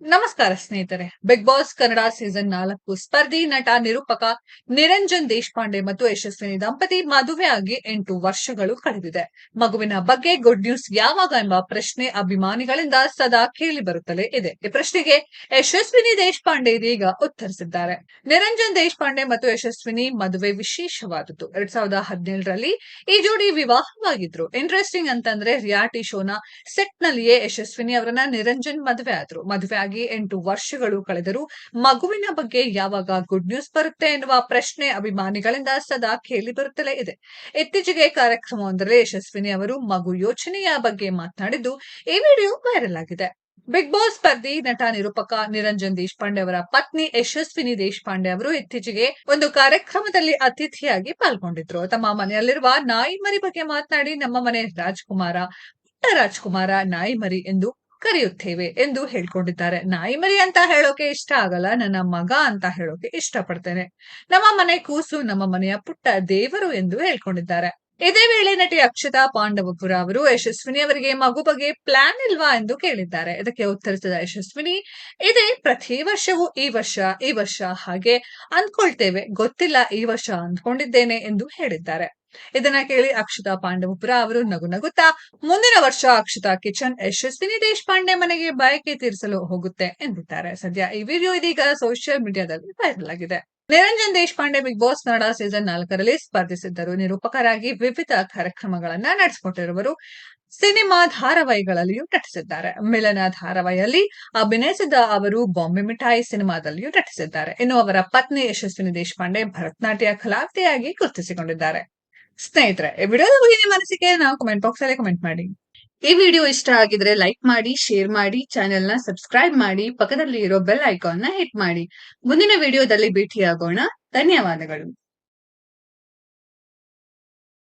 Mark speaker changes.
Speaker 1: ನಮಸ್ಕಾರ ಸ್ನೇಹಿತರೆ. Big Boss Kannada season ನಾಲ್ಕು ಸ್ಪರ್ಧಿ ನಟ ನಿರೂಪಕ ನಿರಂಜನ್ ದೇಶಪಾಂಡೆ ಮತ್ತು ಯಶಸ್ವಿನಿ ದಂಪತಿ ಮದುವೆ ಆಗಿ ಎಂಟು ವರ್ಷಗಳು ಕಳೆದಿದೆ. ಮಗುವಿನ ಬಗ್ಗೆ ಗುಡ್ ನ್ಯೂಸ್ ಯಾವಾಗ ಎಂಬ ಪ್ರಶ್ನೆ ಅಭಿಮಾನಿಗಳಿಂದ ಸದಾ ಕೇಳಿ ಬರುತ್ತಲೇ ಇದೆ. ಈ ಪ್ರಶ್ನೆಗೆ ಯಶಸ್ವಿನಿ ದೇಶಪಾಂಡೆ ಇದೀಗ ಉತ್ತರಿಸಿದ್ದಾರೆ. ನಿರಂಜನ್ ದೇಶಪಾಂಡೆ ಮತ್ತು ಯಶಸ್ವಿನಿ ಮದುವೆ ವಿಶೇಷವಾದದ್ದು. ಎರಡ್ ಸಾವಿರದ ಹದಿನೇಳರಲ್ಲಿ ಈ ಜೋಡಿ ವಿವಾಹವಾಗಿದ್ರು. ಇಂಟ್ರೆಸ್ಟಿಂಗ್ ಅಂತಂದ್ರೆ ರಿಯಾಲಿಟಿ ಶೋನ ಸೆಟ್ ನಲ್ಲಿಯೇ ಯಶಸ್ವಿನಿ ಅವರನ್ನ ನಿರಂಜನ್ ಮದುವೆ ಆದ್ರು. ಮದುವೆ ಆಗಿ ಎಂಟು ವರ್ಷಗಳು ಕಳೆದರೂ ಮಗುವಿನ ಬಗ್ಗೆ ಯಾವಾಗ ಗುಡ್ ನ್ಯೂಸ್ ಬರುತ್ತೆ ಎನ್ನುವ ಪ್ರಶ್ನೆ ಅಭಿಮಾನಿಗಳಿಂದ ಸದಾ ಕೇಳಿ ಬರುತ್ತಲೇ ಇದೆ. ಇತ್ತೀಚೆಗೆ ಕಾರ್ಯಕ್ರಮವೊಂದರಲ್ಲಿ ಯಶಸ್ವಿನಿ ಅವರು ಮಗು ಯೋಚನೆಯ ಬಗ್ಗೆ ಮಾತನಾಡಿದ್ದು ಈ ವಿಡಿಯೋ ವೈರಲ್ ಆಗಿದೆ. ಬಿಗ್ ಬಾಸ್ ಸ್ಪರ್ಧಿ ನಟ ನಿರೂಪಕ ನಿರಂಜನ್ ದೇಶಪಾಂಡೆ ಅವರ ಪತ್ನಿ ಯಶಸ್ವಿನಿ ದೇಶಪಾಂಡೆ ಅವರು ಇತ್ತೀಚೆಗೆ ಒಂದು ಕಾರ್ಯಕ್ರಮದಲ್ಲಿ ಅತಿಥಿಯಾಗಿ ಪಾಲ್ಗೊಂಡಿದ್ರು. ತಮ್ಮ ಮನೆಯಲ್ಲಿರುವ ನಾಯಿ ಮರಿ ಬಗ್ಗೆ ಮಾತನಾಡಿ, ನಮ್ಮ ಮನೆ ರಾಜ್ಕುಮಾರ, ಪುಟ್ಟ ರಾಜ್ಕುಮಾರ ನಾಯಿ ಮರಿ ಎಂದು ಕರೆಯುತ್ತೇವೆ ಎಂದು ಹೇಳ್ಕೊಂಡಿದ್ದಾರೆ. ನಾಯಿ ಮರಿ ಅಂತ ಹೇಳೋಕೆ ಇಷ್ಟ ಆಗಲ್ಲ, ನನ್ನ ಮಗ ಅಂತ ಹೇಳೋಕೆ ಇಷ್ಟಪಡ್ತೇನೆ. ನಮ್ಮ ಮನೆ ಕೂಸು, ನಮ್ಮ ಮನೆಯ ಪುಟ್ಟ ದೇವರು ಎಂದು ಹೇಳ್ಕೊಂಡಿದ್ದಾರೆ. ಇದೇ ವೇಳೆ ನಟಿ ಅಕ್ಷತಾ ಪಾಂಡವಪುರ ಅವರು ಯಶಸ್ವಿನಿ ಅವರಿಗೆ ಮಗು ಬಗ್ಗೆ ಪ್ಲಾನ್ ಇಲ್ವಾ ಎಂದು ಕೇಳಿದ್ದಾರೆ. ಇದಕ್ಕೆ ಉತ್ತರಿಸಿದ ಯಶಸ್ವಿನಿ, ಇದೇ ಪ್ರತಿ ವರ್ಷವೂ ಈ ವರ್ಷ ಈ ವರ್ಷ ಹಾಗೆ ಅಂದ್ಕೊಳ್ತೇವೆ. ಗೊತ್ತಿಲ್ಲ, ಈ ವರ್ಷ ಅಂದ್ಕೊಂಡಿದ್ದೇನೆ ಎಂದು ಹೇಳಿದ್ದಾರೆ. ಇದನ್ನ ಕೇಳಿ ಅಕ್ಷತಾ ಪಾಂಡವಪುರ ಅವರು ನಗು ನಗುತ್ತಾ, ಮುಂದಿನ ವರ್ಷ ಅಕ್ಷತಾ ಕಿಚನ್ ಯಶಸ್ವಿನಿ ದೇಶಪಾಂಡೆ ಮನೆಗೆ ಬಯಕೆ ತೀರಿಸಲು ಹೋಗುತ್ತೆ ಎಂದಿದ್ದಾರೆ. ಸದ್ಯ ಈ ವಿಡಿಯೋ ಇದೀಗ ಸೋಷಿಯಲ್ ಮೀಡಿಯಾದಲ್ಲಿ ವೈರಲ್ ಆಗಿದೆ. Niranjan Deshpande Bigg Boss Kannada season ನಾಲ್ಕರಲ್ಲಿ ಸ್ಪರ್ಧಿಸಿದ್ದರು. ನಿರೂಪಕರಾಗಿ ವಿವಿಧ ಕಾರ್ಯಕ್ರಮಗಳನ್ನ ನಡೆಸಿಕೊಟ್ಟಿರುವರು. ಸಿನಿಮಾ ಧಾರಾವಾಹಿಗಳಲ್ಲಿಯೂ ನಟಿಸಿದ್ದಾರೆ. ಮಿಲನ ಧಾರಾವಾಹಿಯಲ್ಲಿ ಅಭಿನಯಿಸಿದ ಅವರು ಬಾಂಬೆ ಮಿಠಾಯಿ ಸಿನಿಮಾದಲ್ಲಿಯೂ ನಟಿಸಿದ್ದಾರೆ. ಇನ್ನು ಅವರ ಪತ್ನಿ ಯಶಸ್ವಿನಿ ದೇಶಪಾಂಡೆ ಭರತನಾಟ್ಯ ಕಲಾವಿದೆಯಾಗಿ ಗುರುತಿಸಿಕೊಂಡಿದ್ದಾರೆ. ಸ್ನೇಹಿತರೆ, ಈ ಬಗ್ಗೆ ನಿಮ್ಮ ಅನಿಸಿಕೆ ನಾವು ಕಮೆಂಟ್ ಬಾಕ್ಸ್ ಅಲ್ಲಿ ಕಮೆಂಟ್ ಮಾಡಿ. ಈ ವಿಡಿಯೋ ಇಷ್ಟ ಆಗಿದ್ರೆ ಲೈಕ್ ಮಾಡಿ ಶೇರ್ ಮಾಡಿ ಚಾನೆಲ್ನ ಸಬ್ಸ್ಕ್ರೈಬ್ ಮಾಡಿ ಪಕ್ಕದಲ್ಲಿ ಇರೋ ಬೆಲ್ ಐಕಾನ್ನ ಹಿಟ್ ಮಾಡಿ. ಮುಂದಿನ ವಿಡಿಯೋದಲ್ಲಿ ಭೇಟಿಯಾಗೋಣ. ಧನ್ಯವಾದಗಳು.